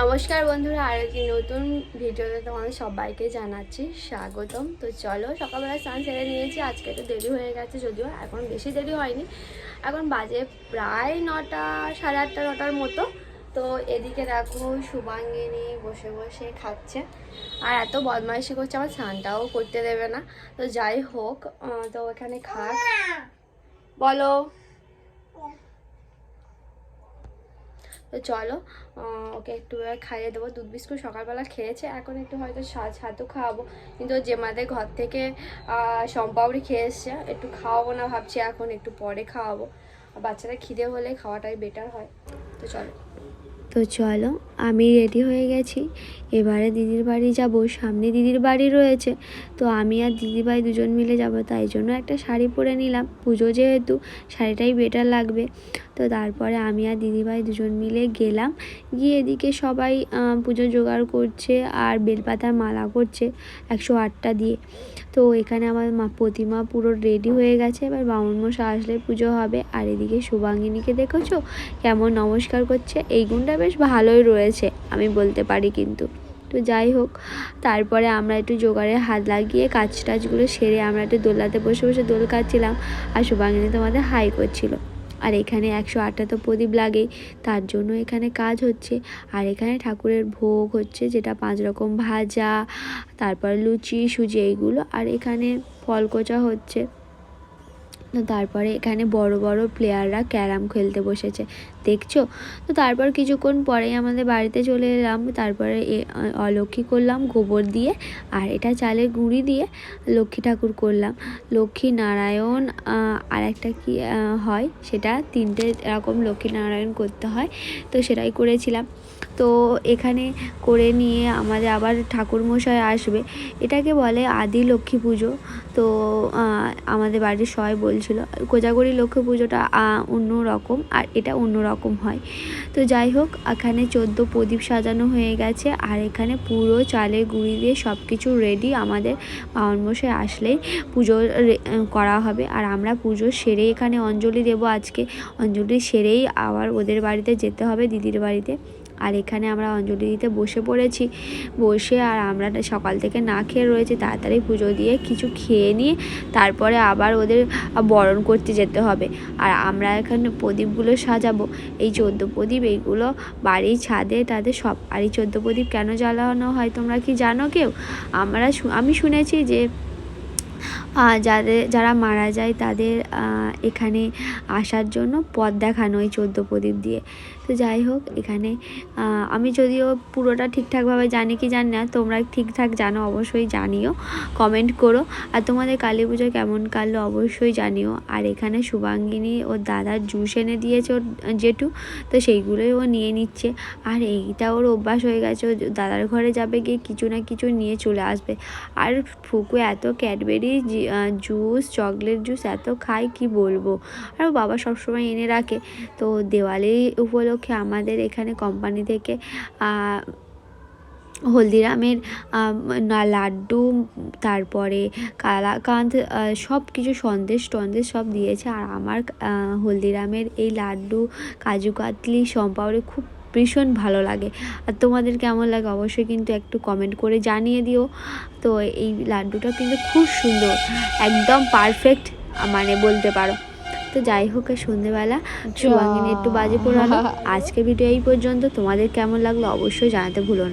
নমস্কার বন্ধুরা, আর একটি নতুন ভিডিওতে তোমাদের সবাইকে জানাচ্ছি স্বাগতম। তো চলো, সকালবেলা স্নান সেরে নিয়েছি, আজকে একটু দেরি হয়ে গেছে যদিও, এখন বেশি দেরি হয়নি। এখন বাজে প্রায় নটা, সাড়ে আটটা, নটার মতো। তো এদিকে দেখো, শুভাঙ্গিনী বসে বসে খাচ্ছে। আর এত বদমাইশি করছে, আমার স্নানটাও করতে দেবে না। তো যাই হোক তো এখানে খাক বলো। তো চলো ওকে একটু খাইয়ে দেবো। দুধ বিস্কুট সকালবেলা খেয়েছে, এখন একটু হয়তো ছাতু খাওয়াবো। কিন্তু যে মাদের ঘর থেকে সম্পাউরি খেয়ে এসছে, একটু খাওয়াবো না ভাবছি, এখন একটু পরে খাওয়াবো। বাচ্চারা খিদে হলে খাওয়াটাই বেটার হয়। তো চলো। তো চলো আমি রেডি হয়ে গেছি। এবারে দিদির বাড়ি যাব, সামনে দিদির বাড়ি রয়েছে। তো আমি আর দিদিভাই দুজন মিলে যাব, তাই জন্য একটা শাড়ি পরে নিলাম। পুজো যেহেতু, শাড়িটাই বেটার লাগবে। তো তারপরে আমি আর দিদিভাই দুজন মিলে গেলাম। গিয়ে এদিকে সবাই পুজো জোগাড় করছে আর বেলপাতার মালা করছে একশো আটটা দিয়ে। তো এখানে আমার মা, প্রতিমা পুরো রেডি হয়ে গেছে। এবার বামুন মশা আসলে পুজো হবে। আর এদিকে শুভাঙ্গিনীকে দেখেছ? কেমন নমস্কার করছে। এই গুণটা বেশ ভালোই রয়েছে। আমি বলতে পারি কিন্তু। তো যাই হোক, তারপরে আমরা একটু জোগাড়ে হাত লাগিয়ে কাজ টাজগুলো সেরে আমরা একটু দোলাতে বসে বসে দোল কাটছিলাম আর শুভাঙ্গিনী তোমাদের হাই করছিল। আর এখানে একশো আটটা তো প্রদীপ লাগেই, তার জন্য এখানে কাজ হচ্ছে। আর এখানে ঠাকুরের ভোগ হচ্ছে, যেটা পাঁচ রকম ভাজা, তারপর লুচি, সুজি, এইগুলো। আর এখানে ফলকোচা হচ্ছে। তো তারপরে এখানে বড় বড় প্লেয়াররা ক্যারাম খেলতে বসেছে। দেখছ? তো তারপর কিছুক্ষণ পরেই আমাদের বাড়িতে চলে এলাম। তারপরে এ- অলক্ষী করলাম গোবর দিয়ে আর এটা চালের গুঁড়ি দিয়ে লক্ষ্মী ঠাকুর করলাম। লক্ষ্মী নারায়ণ আর একটা কি হয়? সেটা তিনটে এরকম লক্ষ্মী নারায়ণ করতে হয়। তো সেটাই করেছিলাম। তো এখানে করে নিয়ে আমাদের আবার ঠাকুরমশাই আসবে। এটাকে বলে আদি লক্ষ্মী পুজো। তো আমাদের বাড়ির সবাই বলছিল, কোজাগরি লক্ষ্মী পুজোটা অন্য রকম আর এটা অন্য রকম হয়। তো যাই হোক, এখানে চোদ্দ প্রদীপ সাজানো হয়ে গেছে আর এখানে পুরো চালের গুঁড়ি দিয়ে সব কিছু রেডি আমাদের মশাই আসলেই পুজো করা হবে। আর আমরা পুজো সেরে এখানে অঞ্জলি দেব আজকে। অঞ্জলি সেরেই আবার ওদের বাড়িতে যেতে হবে, দিদির বাড়িতে। আর এখানে আমরা অঞ্জলি দিতে বসে পড়েছি। বসে আর আমরা সকাল থেকে না খেয়ে রয়েছি, তাড়াতাড়ি পুজো দিয়ে কিছু খেয়ে নিয়ে তারপরে আবার ওদের বরণ করতে যেতে হবে। আর আমরা এখানে প্রদীপগুলো সাজাবো। এই চোদ্দ প্রদীপ, এইগুলো বাড়ির ছাদে, তাদের সব। আর এই চোদ্দ প্রদীপ কেন জ্বালানো হয় তোমরা কি জানো কেউ? আমরা আমি শুনেছি যে যাদের যারা মারা যায় তাদের এখানে আসার জন্য পথ দেখানো ওই চোদ্দ প্রদীপ দিয়ে। তো যাই হোক, এখানে আমি যদিও পুরোটা ঠিকঠাকভাবে জানি কি জানি না, তোমরা ঠিকঠাক জানো, অবশ্যই জানিও কমেন্ট করো। আর তোমাদের কালী পুজো কেমন কাটলো অবশ্যই জানিও। আর এখানে শুভাঙ্গিনী ওর দাদার জুস এনে দিয়েছে ওর জেঠু, তো সেইগুলোই ও নিয়ে নিচ্ছে। আর এইটা ওর অভ্যাস হয়ে গেছে, ও দাদার ঘরে যাবে গিয়ে কিছু না কিছু নিয়ে চলে আসবে। আর ফুকু এত ক্যাডবেরি জুস, চকলেট জুস এত খায়, কি বলব? আর বাবা সবসময় এনে রাখে। তো দিওয়ালি উপলক্ষে আমাদের এখানে কোম্পানি থেকে হলদিরামের লাড্ডু, তারপরে কালাকাঁদ সব কিছু সন্দেশ টন্দেশ সব দিয়েছে। আর আমার হলদিরামের এই লাড্ডু, কাজু কাতলি সম্পাউরি খুব ভীষণ ভালো লাগে। আর তোমাদের কেমন লাগে অবশ্যই কিন্তু একটু কমেন্ট করে জানিয়ে দিও। তো এই লাড্ডুটা কিন্তু খুব সুন্দর, একদম পারফেক্ট মানে বলতে পারো। তো যাই হোক আর সন্ধেবেলা শুভাঙ্গিনী একটু বাজে পড়ালো। আজকে ভিডিও এই পর্যন্ত। তোমাদের কেমন লাগল অবশ্যই জানাতে ভুলো না।